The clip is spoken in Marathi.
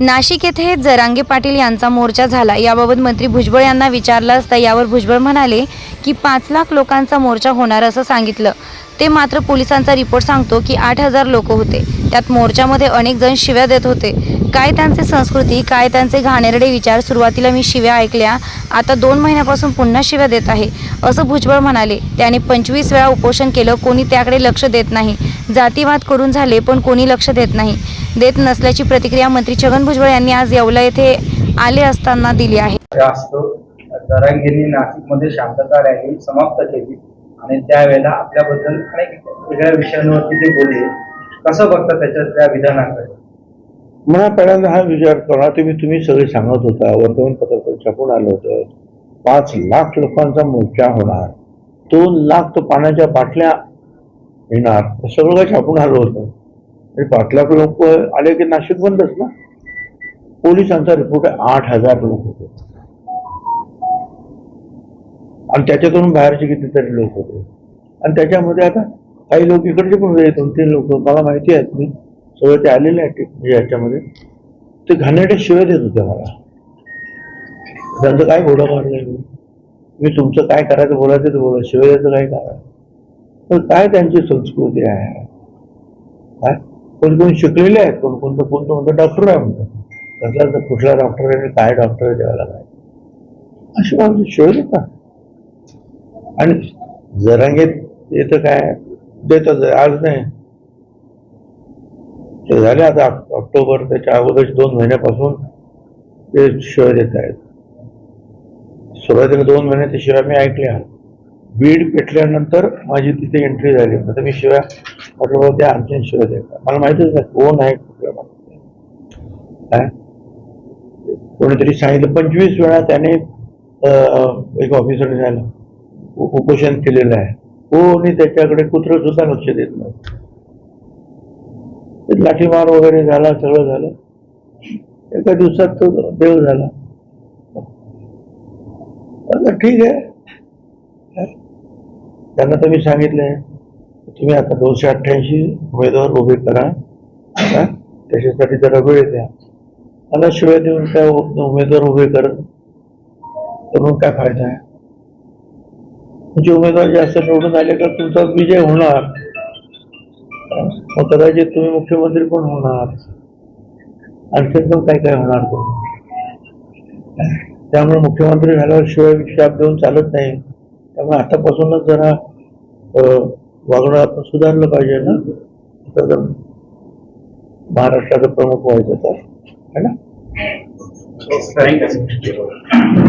नाशिक येथे जरांगे पाटील यांचा मोर्चा झाला. याबाबत मंत्री भुजबळ यांना विचारलं असता यावर भुजबळ म्हणाले की पाच लाख लोकांचा मोर्चा होणार असं सांगितलं. ते मात्र पोलिसांचा रिपोर्ट सांगतो की आठ हजार लोक होते. त्यात मोर्चामध्ये अनेक जण शिव्या देत होते. काय त्यांचे संस्कृती काय त्यांचे घाणेरडे विचार सुरुवातीला मी शिव्या ऐकल्या. आता दोन महिन्यापासून पुन्हा शिव्या देत आहे असं भुजबळ म्हणाले. त्याने पंचवीस वेळा उपोषण केलं कोणी त्याकडे लक्ष देत नाही. जातीवाद करून झाले पण कोणी लक्ष देत नाही. देत नसल्याची प्रतिक्रिया मंत्री छगन भुजबळ यांनी आज येवला येथे आले असताना दिली आहे. जास्त जरांगींनी नाशिकमध्ये शांतता रॅली समाप्त केली आणि त्यावेळेला आपल्याबद्दल अनेक वेगळ्या विषयांवरती ते बोलले. कसं बघता त्याच्या त्या विधानाकडे? मला पहिल्यांदा हा विचार करा तुम्ही तुम्ही सगळे सांगत होता वर्तमानपत्रात छापून आलं होतं. पाच लाख लोकांचा मोर्चा होणार दोन लाख तर पाण्याच्या बाटल्या येणार सगळं काही छापून आलं होतं. पाच लाख लोक आले की नाशिक बंदच ना? पोलिसांचा रिपोर्ट आहे आठ हजार लोक होते. आणि त्याच्यातून बाहेरचे कितीतरी लोक होते. आणि त्याच्यामध्ये आता काही लोक इकडचे पण होते दोन तीन लोक. मला माहिती आहेत मी सगळं ते आलेले आहेत म्हणजे याच्यामध्ये. ते घाणेरडे शिवाय देत होते मला. त्यांचं काय घोडा मारलं मी मी तुमचं काय करायचं बोलायचं ते बोला शिवाय द्यायचं काय करा तर काय त्यांची संस्कृती आहे? काय? कोण कोण शिकलेले आहेत कोण कोणतं कोणतं म्हणतं डॉक्टर आहे म्हणतात. कसला तर कुठला डॉक्टर आहे आणि काय डॉक्टर आहे द्यावा काय. अशी माणसं शिवाय देतात आणि जरांगेत येतं काय देतात आज नाही. ते झाले आता ऑक्टोबर त्याच्या अगोदर दोन महिन्यापासून ते शिवाय देत आहेत. सुरुवातीला दोन महिने ते शिवाय मी ऐकल्या बीड पेटल्यानंतर माझी तिथे एंट्री झाली. आता मी शिवाय म्हटलं बाबा त्या आणखीन शिवाय मला माहितीच नाही कोण आहे कुठल्या काय कोणीतरी सांगितलं. पंचवीस वेळा त्याने एक ऑफिसर झालं उपोषण केलेलं आहे. कोणी त्याच्याकडे कुत्र सुद्धा लक्ष देत नाही. लाठीमार वगैरे झाला सगळं झालं. एका दिवसात तो देव झाला. ठीक आहे. त्यांना तर मी सांगितलंय. तुम्ही आता दोनशे अठ्ठ्याऐंशी उमेदवार उभे करा. त्याच्यासाठी जरा वेळ द्या. मला शिवाय देऊन काय उमेदवार उभे कर. करून काय फायदा आहे? तुमचे उमेदवार जास्त निवडून आले का तुमचा विजय होणार. मग कदाचित तुम्ही मुख्यमंत्री पण होणार. आणखी पण काय काय होणार तो? त्यामुळे मुख्यमंत्री झाल्यावर शिवाय शाप देऊन चालत नाही. त्यामुळे आतापासूनच जरा अं, वागणं आपण सुधारलं पाहिजे ना? तर महाराष्ट्राचा प्रमुख व्हायचं तर. है ना? थँक्यू